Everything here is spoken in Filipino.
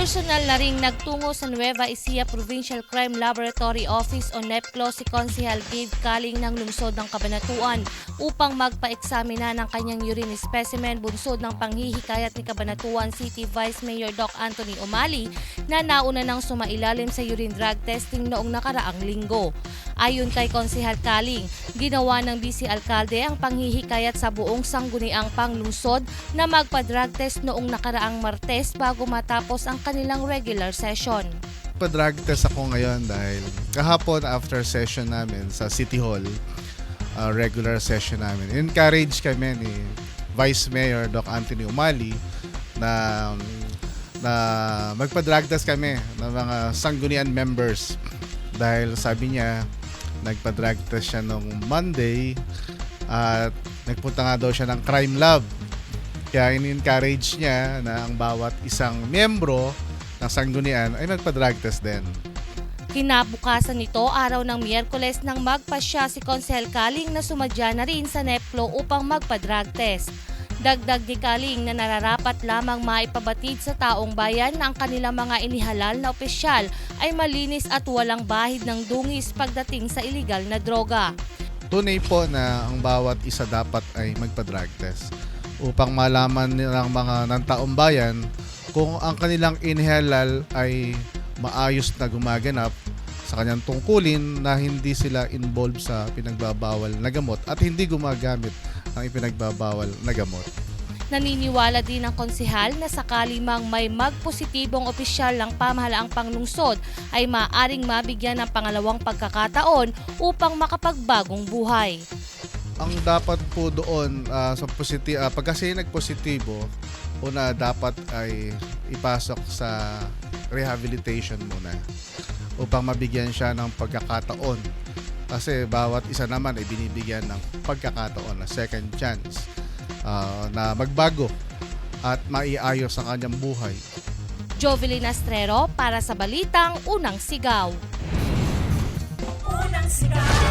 Personal na ring nagtungo sa Nueva Ecija Provincial Crime Laboratory Office o NEPCLO si Konsehal Gabe Kaling ng lungsod ng Kabanatuan upang magpa-eksamina ng kanyang urine specimen bunsod ng panghihikayat ni Kabanatuan City Vice Mayor Doc Anthony Umali na nauna nang sumailalim sa urine drug testing noong nakaraang linggo. Ayon kay Konsehal Kaling, ginawa ng Vice Alkalde ang panghihikayat sa buong sangguniang panglungsod na magpa-drug test noong nakaraang Martes bago matapos ang kanilang regular session. Pa-drug test ako ngayon dahil kahapon after session namin sa City Hall, uh, regular session namin, encourage kami ni Vice Mayor Doc Anthony Umali na na magpa-drug test kami ng mga sanggunian members dahil sabi niya nagpa-drug test siya nung Monday at nagpunta nga daw siya ng crime lab kaya in-encourage niya na ang bawat isang miyembro ng sanggunian ay magpa-drug test din. Kinabukasan nito, araw ng Miyerkules nang magpasya si Konsehal Kaling na sumadya na rin sa NEPLO upang magpa-drug test. Dagdag ni Kaling na nararapat lamang maipabatid sa taong bayan na ang kanilang mga inihalal na opisyal ay malinis at walang bahid ng dungis pagdating sa iligal na droga. Tunay po na ang bawat isa dapat ay magpa-drug test upang malaman nilang mga ng taong bayan kung ang kanilang inhalal ay maayos na gumaganap sa kanyang tungkulin na hindi sila involved sa pinagbabawal na gamot at hindi gumagamit ng ipinagbabawal na gamot. Naniniwala din ang konsehal na sakali mang may magpositibong opisyal ng pamahalaang panglungsod ay maaring mabigyan ng pangalawang pagkakataon upang makapagbagong buhay. ang dapat po doon ah, sa positi ah, pag kasi nagpositibo una dapat ay ipasok sa rehabilitation muna upang mabigyan siya ng pagkakataon kasi bawat isa naman ay binibigyan ng pagkakataon na second chance ah, na magbago at maiayos ang kanyang buhay. Jovelyn Astrero para sa Balitang Unang Sigaw. Unang sigaw.